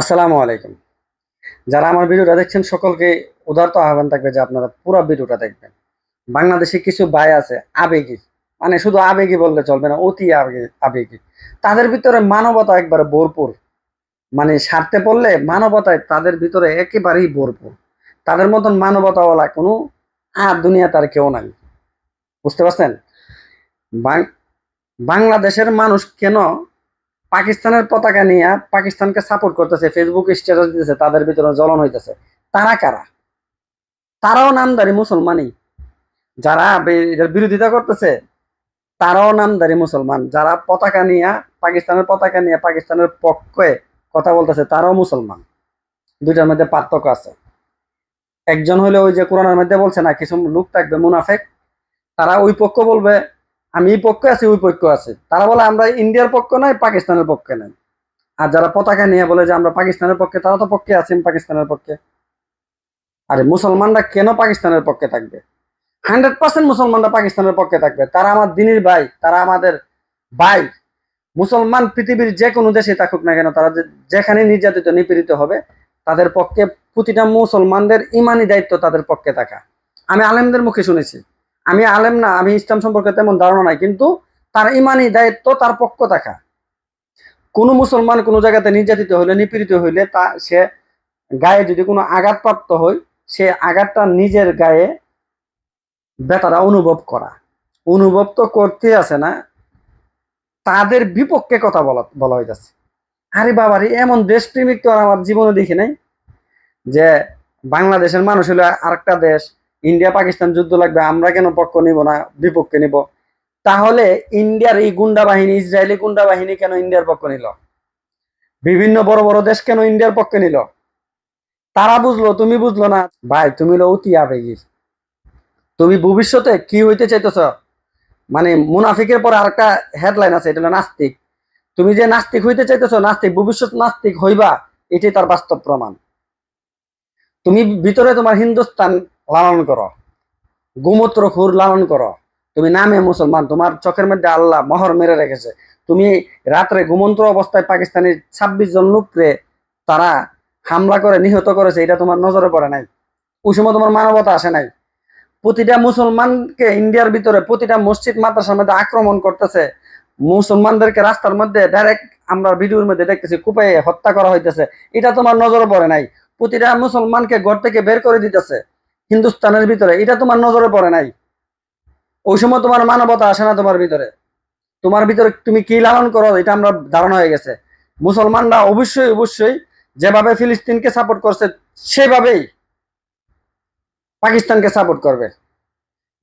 আসসালামু আলাইকুম। যারা আমার ভিডিওটা দেখছেন, সকলকে উদারত আহ্বান থাকবে যে আপনারা পুরো ভিডিওটা দেখবেন। বাংলাদেশে কিছু ভাই আছে আবেগী। মানে শুধু আবেগী বললে চলবে না, অতি আবেগী আবেগী। তাদের ভিতরে মানবতা একবারে ভরপুর। মানে স্বার্থে পড়লে মানবতায় তাদের ভিতরে একেবারেই ভরপুর। তাদের মতন মানবতাওয়ালা কোনো আর দুনিয়া তার কেউ নাই। বুঝতে পারছেন? বাংলাদেশের মানুষ কেন পাকিস্তানের পতাকা নিয়ে পাকিস্তানকে সাপোর্ট করতেছে ফেসবুক স্ট্যাটাস দিতেছে, তাদের ভিতরে জ্বলন হইতেছে। তারা কারা? তারাও নামদারি মুসলমানই। যারা এটার বিরোধিতা করতেছে, তারাও নামদারি মুসলমান। যারা পতাকা নিয়ে, পাকিস্তানের পতাকা নিয়ে পাকিস্তানের পক্ষে কথা বলতেছে, তারাও মুসলমান। দুইটার মধ্যে পার্থক্য আছে। একজন হলে ওই যে কোরআনের মধ্যে বলছে না, কিছু লোক থাকবে মুনাফেক তারা ওই পক্ষ বলবে আমি এই পক্ষে আছি, ওই পক্ষ আছে। তারা বলে, আমরা ইন্ডিয়ার পক্ষ নয়, পাকিস্তানের পক্ষে নাই আর যারা পতাকা নিয়ে বলে যে, আমরা পাকিস্তানের পক্ষে, তারা তো পক্ষে আছেন পাকিস্তানের পক্ষে। আরে মুসলমানরা কেন পাকিস্তানের পক্ষে থাকবে? হান্ড্রেড পার্সেন্ট মুসলমানরা পাকিস্তানের পক্ষে থাকবে। তারা আমার দিনের ভাই, তারা আমাদের ভাই। মুসলমান পৃথিবীর যে কোনো দেশে থাকুক না কেন, তারা যেখানে নির্যাতিত, নিপীড়িত হবে, তাদের পক্ষে প্রতিটা মুসলমানদের ইমানি দায়িত্ব তাদের পক্ষে থাকা। আমি আলেমদের মুখে শুনেছি। আমি আলেম না, আমি ইসলাম সম্পর্কে তেমন ধারণা নাই, কিন্তু তার ইমানি দায়িত্ব তার পক্ষ থাকা। কোনো মুসলমান কোনো জায়গাতে নির্যাতিত হইলে, নিপীড়িত হইলে তা সে গায়ে যদি কোনো আঘাতপ্রাপ্ত হয়, সে আঘাতটা নিজের গায়ে বেতারা অনুভব করা। অনুভব তো করতে আছে না, তাদের বিপক্ষে কথা বলা বলা হইতেছে। আরে বাবারে, এমন দেশপ্রেমিক তো আর আমার জীবনে দেখি নাই যে বাংলাদেশের মানুষ হলো আরেকটা দেশ ইন্ডিয়া পাকিস্তান যুদ্ধ লাগবে, আমরা কেন পক্ষ নিব না, বিপক্ষে নিব? তাহলে ইন্ডিয়ার এই গুন্ডা বাহিনী ইসরায়েলি গুন্ডা বাহিনী কেন ইন্ডিয়ার পক্ষ নিল? বিভিন্ন বড় বড় দেশ কেন ইন্ডিয়ার পক্ষে নিল? তারা বুঝলো, তুমি বুঝলো না। ভাই, তুমি হলো অতি আবেগী। তুমি ভবিষ্যতে কি হইতে চাইতেছ? মানে মুনাফিকের পরে আরেকটা হেডলাইন আছে, এটা হলো নাস্তিক। তুমি যে নাস্তিক হইতে চাইতেছ, নাস্তিক, ভবিষ্যৎ নাস্তিক হইবা, এটাই তার বাস্তব প্রমাণ। তুমি ভিতরে তোমার হিন্দুস্তান লালন করো। গোমূত্র খুর লালন করো। তুমি নামে মুসলমান, তোমার চোখের মধ্যে আল্লাহ মহর মেরে রেখেছে। তুমি রাত্রে ঘুমন্ত অবস্থায় পাকিস্তানের ছাব্বিশ জন লোকরে তারা হামলা করে নিহত করেছে, এটা তোমার নজরে পড়ে নাই। ওই সময় তোমার মানবতা আসে নাই। প্রতিটা মুসলমানকে ইন্ডিয়ার ভিতরে, প্রতিটা মসজিদ, মাদ্রাসার মধ্যে আক্রমণ করতেছে। মুসলমানদেরকে রাস্তার মধ্যে ডাইরেক্ট আমরা ভিডিওর মধ্যে দেখতেছি কুপাই হত্যা করা হইতেছে। এটা তোমার নজরে পড়ে নাই। প্রতিটা মুসলমানকে ঘর থেকে বের করে দিতেছে। হিন্দুস্তানের ভিতরে, এটা তোমার নজরে পড়ে নাই। ওই সময় তোমার মানবতা আসে না তোমার ভিতরে। তোমার ভিতরে তুমি কি লালন করো, এটা আমরা ধারণা হয়ে গেছে। মুসলমানরা অবশ্যই অবশ্যই যেভাবে ফিলিস্তিনকে সাপোর্ট করছে, সেভাবেই পাকিস্তানকে সাপোর্ট করবে।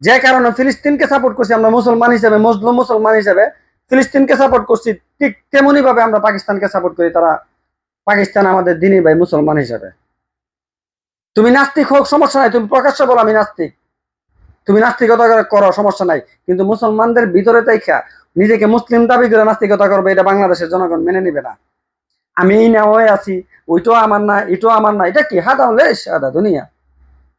যে কারণে ফিলিস্তিনকে সাপোর্ট করছি আমরা মুসলমান হিসেবে মুসলিম মুসলমান হিসেবে, ফিলিস্তিনকে সাপোর্ট করছি, ঠিক তেমনি ভাবে আমরা পাকিস্তানকে সাপোর্ট করি, তারা পাকিস্তান আমাদের দিনী ভাই মুসলমান হিসেবে। তুমি নাস্তিক হোক, সমস্যা নাই। তুমি প্রকাশ্য বলো আমি নাস্তিক। তুমি নাস্তিকতা করো সমস্যা নাই। কিন্তু মুসলমানদের ভিতরে তাইখা নিজেকে মুসলিম দাবি করে নাস্তিকতা করবে, এটা বাংলাদেশের জনগণ মেনে নিবে না। আমি এই না হয়ে আছি, ওইটাও আমার না, এটাও আমার না। এটা কি? হাদা হলে সাদা দুনিয়া।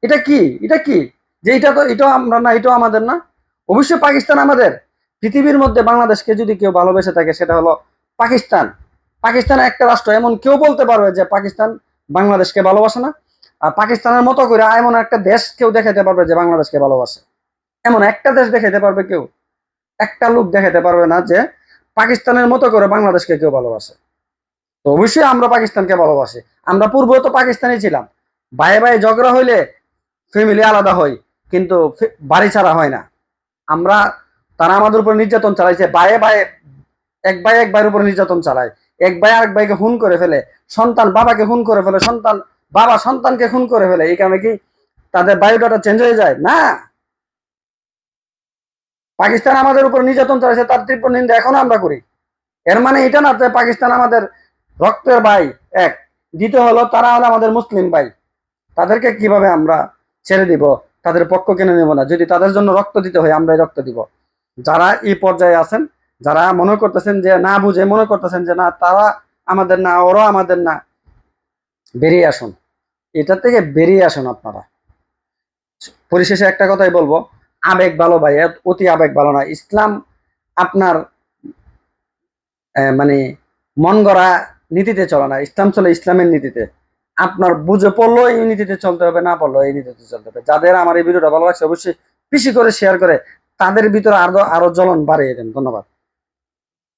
এটা কি? এটা কি? যে এটা তো, এটাও আমরা না, এটাও আমাদের না। অবশ্যই পাকিস্তান আমাদের। পৃথিবীর মধ্যে বাংলাদেশকে যদি কেউ ভালোবেসে থাকে, সেটা হলো পাকিস্তান। পাকিস্তান একটা রাষ্ট্র, এমন কেউ বলতে পারবে যে পাকিস্তান বাংলাদেশকে ভালোবাসে না। আর পাকিস্তানের মতো করে এমন একটা দেশ কেউ দেখাতে পারবে যে বাংলাদেশকে ভালোবাসে? এমন একটা দেশ দেখাতে পারবে কেউ? একটা লোক দেখাতে পারবে না যে পাকিস্তানের মতো করে বাংলাদেশকে কেউ ভালোবাসে। তো অবশ্যই আমরা পাকিস্তানকে ভালোবাসি। আমরা পূর্বে তো পাকিস্তানি ছিলাম। ভাইয়ে ভাইয়ে ঝগড়া হইলে ফ্যামিলি আলাদা হয়, কিন্তু বাড়ি ছাড়া হয় না। আমরা, তারা আমাদের উপর নির্যাতন চালাইছে। ভাইয়ে ভাইয়ে এক ভাই এক ভাইয়ের উপর নির্যাতন চালায়। এক ভাই আরেক ভাইকে খুন করে ফেলে। সন্তান বাবাকে খুন করে ফেলে। সন্তান বাবা সন্তানকে খুন করে ফেলে। এই কারণে কি তাদের বায়োডাটা চেঞ্জ হয়ে যায়? না। পাকিস্তান আমাদের উপর নির্যাতন চালাইছে তার তীব্র নিন্দা এখনও আমরা করি। এর মানে এটা না যে পাকিস্তান আমাদের রক্তের ভাই, এক। দ্বিতীয় হলো, তারা হলো আমাদের মুসলিম ভাই। তাদেরকে কীভাবে আমরা ছেড়ে দিব? তাদের পক্ষ কেনে নেব না? যদি তাদের জন্য রক্ত দিতে হয়, আমরাই রক্ত দিব। যারা এই পর্যায়ে আছেন, যারা মনে করতেছেন যে না বুঝে, মনে করতেছেন যে না, তারা আমাদের না, ওরাও আমাদের না। বেরিয়ে আসুন। এটা থেকে বেরিয়ে আসুন আপনারা। পরিশেষে একটা কথাই বলব, আবেগ ভালো ভাই অতি আবেগ ভালো না। ইসলাম আপনার মানে মন গড়া নীতিতে চলে না। ইসলাম চলে ইসলামের নীতিতে। আপনার বুঝে পড়ল এই নীতিতে চলতে হবে, না পড়ল এই নীতিতে চলতে হবে। যাদের আমার এই ভিডিওটা ভালো লাগছে, অবশ্যই বেশি করে শেয়ার করে তাদের ভিতরে আরও আরও জ্বলন বাড়িয়ে দেন। ধন্যবাদ।